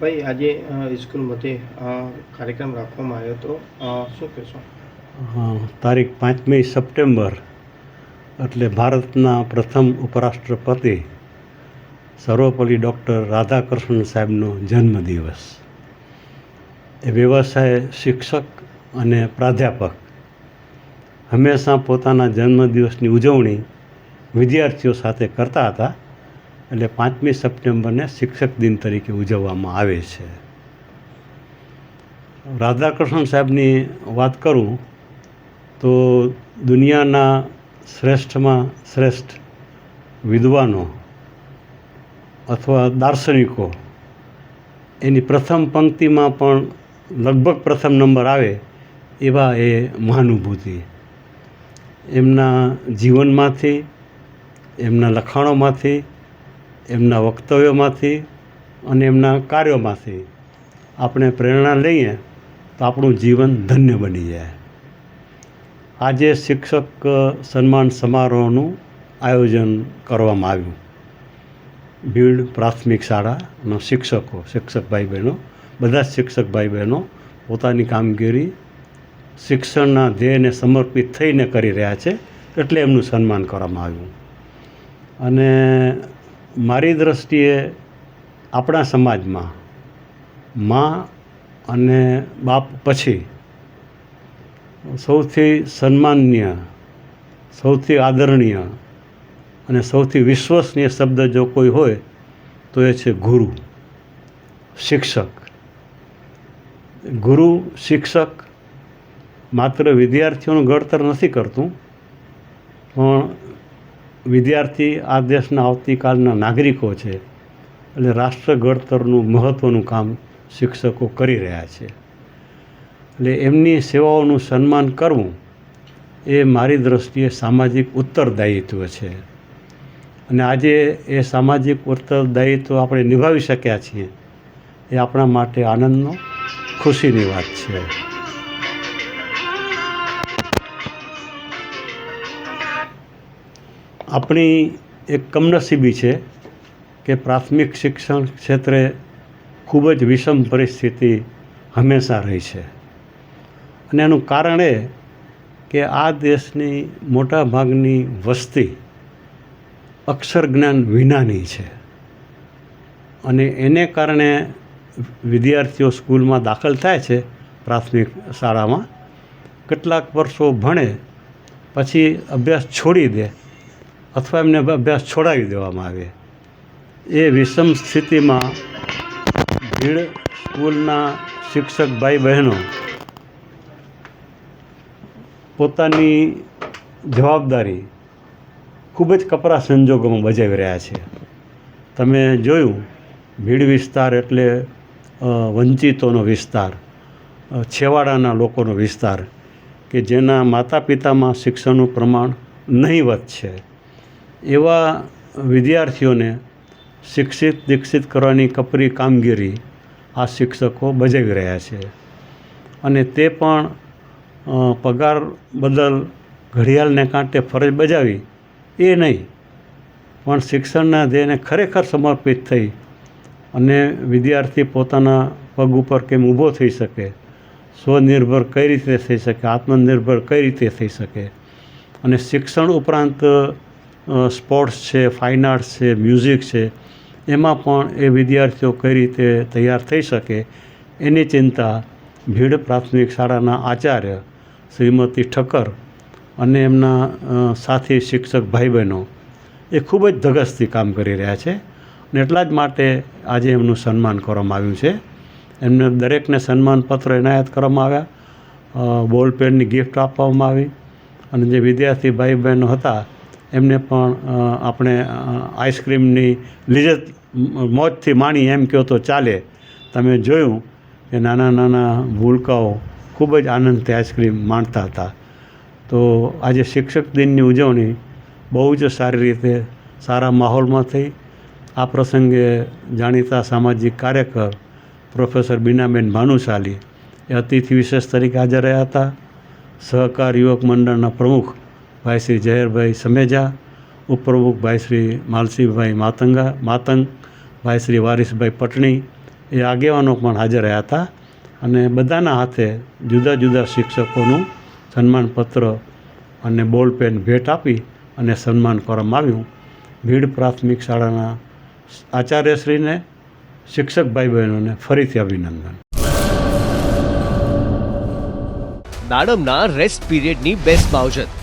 ભાઈ આજે અ, સ્કૂલ મધ્યે કાર્યક્રમ રાખવામાં આવ્યો હતો. શું કહેશો? તારીખ પાંચમી સપ્ટેમ્બર એટલે ભારતના પ્રથમ ઉપરાષ્ટ્રપતિ સર્વપલ્લી ડૉક્ટર રાધાકૃષ્ણ સાહેબનો જન્મદિવસ. એ વ્યવસાય શિક્ષક અને પ્રાધ્યાપક હંમેશા પોતાના જન્મદિવસની ઉજવણી વિદ્યાર્થીઓ સાથે કરતા હતા. એટલે પાંચમી સપ્ટેમ્બરને શિક્ષક દિન તરીકે ઉજવવામાં આવે છે. રાધાકૃષ્ણ સાહેબની વાત કરું તો દુનિયાના શ્રેષ્ઠમાં શ્રેષ્ઠ વિદ્વાનો અથવા દાર્શનિકો એની પ્રથમ પંક્તિમાં પણ લગભગ પ્રથમ નંબર આવે એવા એ મહાનુભૂતિ. એમના જીવનમાંથી, એમના લખાણોમાંથી એમના વક્તવ્યોમાંથી અને એમના કાર્યોમાંથી આપણે પ્રેરણા લઈએ તો આપણું જીવન ધન્ય બની જાય. આજે શિક્ષક સન્માન સમારોહનું આયોજન કરવામાં આવ્યું. ભીડ પ્રાથમિક શાળાના શિક્ષકો, શિક્ષક ભાઈ બહેનો બધા જ શિક્ષક ભાઈ બહેનો પોતાની કામગીરી, શિક્ષણના ધ્યેયને સમર્પિત થઈને કરી રહ્યા છે એટલે એમનું સન્માન કરવામાં આવ્યું. અને મારી દૃષ્ટિએ આપણા સમાજમાં મા અને બાપ પછી સૌથી સન્માનીય, સૌથી આદરણીય અને સૌથી વિશ્વસનીય શબ્દ જો કોઈ હોય તો એ છે ગુરુ, શિક્ષક. ગુરુ, શિક્ષક માત્ર વિદ્યાર્થીઓનું ઘડતર નથી કરતું, પણ વિદ્યાર્થી આ દેશના આવતીકાલના નાગરિકો છે. એટલે રાષ્ટ્ર ઘડતરનું મહત્ત્વનું કામ શિક્ષકો કરી રહ્યા છે. એટલે એમની સેવાઓનું સન્માન કરવું એ મારી દૃષ્ટિએ સામાજિક ઉત્તરદાયિત્વ છે. અને આજે એ સામાજિક ઉત્તરદાયિત્વ આપણે નિભાવી શક્યા છીએ એ આપણા માટે આનંદનો, ખુશીની વાત છે. આપણી એક કમનસીબી છે કે પ્રાથમિક શિક્ષણ ક્ષેત્રે ખૂબ જ વિષમ પરિસ્થિતિ હંમેશા રહી છે. અને એનું કારણ એ કે આ દેશની મોટા ભાગની વસ્તી અક્ષર જ્ઞાન વિનાની છે. અને એને કારણે વિદ્યાર્થીઓ સ્કૂલમાં દાખલ થાય છે પ્રાથમિક શાળામાં. કેટલાક વર્ષો ભણે પછી અભ્યાસ છોડી દે અથવા એમને અભ્યાસ છોડાવી દેવામાં આવે. એ વિષમ સ્થિતિમાં ભીડ સ્કૂલના શિક્ષક ભાઈ બહેનો પોતાની જવાબદારી ખૂબ જ કપરા સંજોગોમાં બજાવી રહ્યા છે. તમે જોયું, ભીડ વિસ્તાર એટલે વંચિતોનો વિસ્તાર છેવાડાના લોકોનો વિસ્તાર, કે જેના માતા પિતામાં શિક્ષણનું પ્રમાણ નહીવત છે. એવા વિદ્યાર્થીઓને શિક્ષિત દીક્ષિત કરવાની કપરી કામગીરી આ શિક્ષકો બજાવી રહ્યા છે. અને તે પણ પગાર બદલ ઘડિયાળને કાંટે ફરજ બજાવી, એ નહીં. પણ શિક્ષણના ધ્યેયને ખરેખર સમર્પિત થઈ અને વિદ્યાર્થી પોતાના પગ ઉપર કેમ ઊભો થઈ શકે, સ્વનિર્ભર કઈ રીતે થઈ શકે, આત્મનિર્ભર કઈ રીતે થઈ શકે. અને શિક્ષણ ઉપરાંત સ્પોર્ટ્સ છે, ફાઇન આર્ટ્સ છે, મ્યુઝિક છે, એમાં પણ એ વિદ્યાર્થીઓ કઈ રીતે તૈયાર થઈ શકે એની ચિંતા ભીડ પ્રાથમિક શાળાના આચાર્ય શ્રીમતી ઠક્કર અને એમના સાથી શિક્ષક ભાઈ બહેનો એ ખૂબ જ ધગસથી કામ કરી રહ્યા છે અને એટલા જ માટે આજે એમનું સન્માન કરવામાં આવ્યું છે. એમને દરેકને સન્માનપત્ર એનાયત કરવામાં આવ્યા. બોલ પેનની ગિફ્ટ આપવામાં આવી અને જે વિદ્યાર્થી ભાઈ બહેનો હતા એમને પણ આપણે આઈસ્ક્રીમની લિજત મોજથી માણી એમ કહો તો ચાલે. તમે જોયું કે નાના નાના ભૂલકાઓ ખૂબ જ આનંદથી આઈસ્ક્રીમ માણતા હતા. તો આજે શિક્ષક દિનની ઉજવણી બહુ જ સારી રીતે સારા માહોલમાં થઈ. આ પ્રસંગે જાણીતા સામાજિક કાર્યકર પ્રોફેસર બીનાબેન ભાનુશાલી એ અતિથિ વિશેષ તરીકે હાજર રહ્યા હતા. સહકાર યુવક મંડળના પ્રમુખ ભાઈ શ્રી જયરભાઈ સમેજા, ઉપપ્રમુખ ભાઈ શ્રી માલસીભાઈ માતંગા, માતંગ, ભાઈ શ્રી વારીસભાઈ પટણી એ આગેવાનો પણ હાજર રહ્યા હતા અને બધાના હાથે જુદા જુદા શિક્ષકોનું સન્માનપત્ર અને બોલ પેન ભેટ આપી અને સન્માન કરવામાં આવ્યું. ભીડ પ્રાથમિક શાળાના આચાર્યશ્રીને, શિક્ષક ભાઈ બહેનોને ફરીથી અભિનંદન. દાડમના રેસ્ટ પીરિયડની બેસ્ટ માવજત